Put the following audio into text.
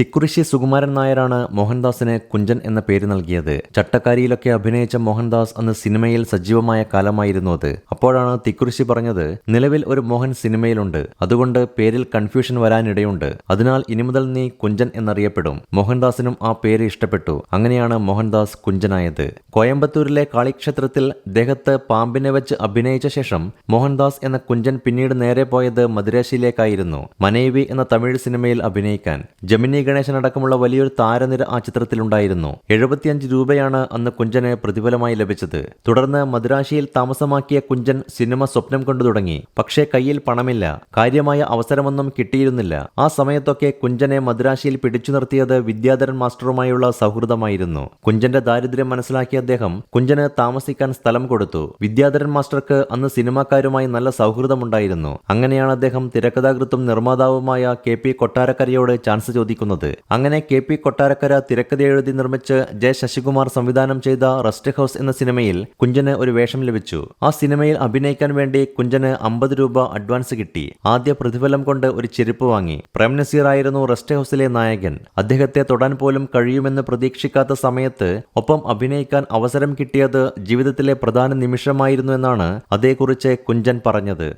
തിക്കുറിശി സുകുമാരൻ നായരാണ് മോഹൻദാസിന് കുഞ്ചൻ എന്ന പേര് നൽകിയത്. ചട്ടക്കാരിയിലൊക്കെ അഭിനയിച്ച മോഹൻദാസ് അന്ന് സിനിമയിൽ സജീവമായ കാലമായിരുന്നു അത്. അപ്പോഴാണ് തിക്കുറിശി പറഞ്ഞത് നിലവിൽ ഒരു മോഹൻ സിനിമയിലുണ്ട്. അതുകൊണ്ട് പേരിൽ കൺഫ്യൂഷൻ വരാനിടയുണ്ട്. അതിനാൽ ഇനി മുതൽ നീ കുഞ്ചൻ എന്നറിയപ്പെടും. മോഹൻദാസിനും ആ പേര് ഇഷ്ടപ്പെട്ടു. അങ്ങനെയാണ് മോഹൻദാസ് കുഞ്ചനായത്. കോയമ്പത്തൂരിലെ കാളിക്ഷേത്രത്തിൽ ദേഹത്ത് പാമ്പിനെ വെച്ച് അഭിനയിച്ച ശേഷം മോഹൻദാസ് എന്ന കുഞ്ചൻ പിന്നീട് നേരെ പോയത് മദുരാശിയിലേക്കായിരുന്നു മനേവി എന്ന തമിഴ് സിനിമയിൽ അഭിനയിക്കാൻ. ജമിനി ഗണേശൻ അടക്കമുള്ള വലിയൊരു താരനിര ആ ചിത്രത്തിലുണ്ടായിരുന്നു. എഴുപത്തിയഞ്ച് രൂപയാണ് അന്ന് കുഞ്ചന് പ്രതിഫലമായി ലഭിച്ചത്. തുടർന്ന് മദുരാശിയിൽ താമസമാക്കിയ കുഞ്ചൻ സിനിമ സ്വപ്നം കൊണ്ടു തുടങ്ങി. പക്ഷേ കയ്യിൽ പണമില്ല. കാര്യമായ അവസരമൊന്നും കിട്ടിയിരുന്നില്ല. ആ സമയത്തൊക്കെ കുഞ്ചനെ മദ്രാശിയിൽ പിടിച്ചു നിർത്തിയത് വിദ്യാധരൻ മാസ്റ്ററുമായുള്ള സൗഹൃദമായിരുന്നു. കുഞ്ചന്റെ ദാരിദ്ര്യം മനസ്സിലാക്കിയ അദ്ദേഹം കുഞ്ചന് താമസിക്കാൻ സ്ഥലം കൊടുത്തു. വിദ്യാധരൻ മാസ്റ്റർക്ക് അന്ന് സിനിമാക്കാരുമായി നല്ല സൗഹൃദമുണ്ടായിരുന്നു. അങ്ങനെയാണ് അദ്ദേഹം തിരക്കഥാകൃത്തും നിർമ്മാതാവുമായ കെ പി കൊട്ടാരക്കരയോട് ചാൻസ് ചോദിക്കുന്നത്. അങ്ങനെ കെ പി കൊട്ടാരക്കര തിരക്കഥ എഴുതി നിർമ്മിച്ച് ജെ ശശികുമാർ സംവിധാനം ചെയ്ത റസ്റ്റ് ഹൗസ് എന്ന സിനിമയിൽ കുഞ്ചന് ഒരു വേഷം ലഭിച്ചു. ആ സിനിമയിൽ അഭിനയിക്കാൻ വേണ്ടി കുഞ്ചന് അമ്പത് രൂപ അഡ്വാൻസ് കിട്ടി. ആദ്യ പ്രതിഫലം കൊണ്ട് ഒരു ചെരുപ്പ് വാങ്ങി. പ്രേം നസീർ ആയിരുന്നു റെസ്റ്റ് ഹൗസിലെ നായകൻ. അദ്ദേഹത്തെ തൊടാൻ പോലും കഴിയുമെന്ന് പ്രതീക്ഷിക്കാത്ത സമയത്ത് ഒപ്പം അഭിനയിക്കാൻ അവസരം കിട്ടിയത് ജീവിതത്തിലെ പ്രധാന നിമിഷമായിരുന്നു എന്നാണ് അതേക്കുറിച്ച് കുഞ്ചൻ പറഞ്ഞത്.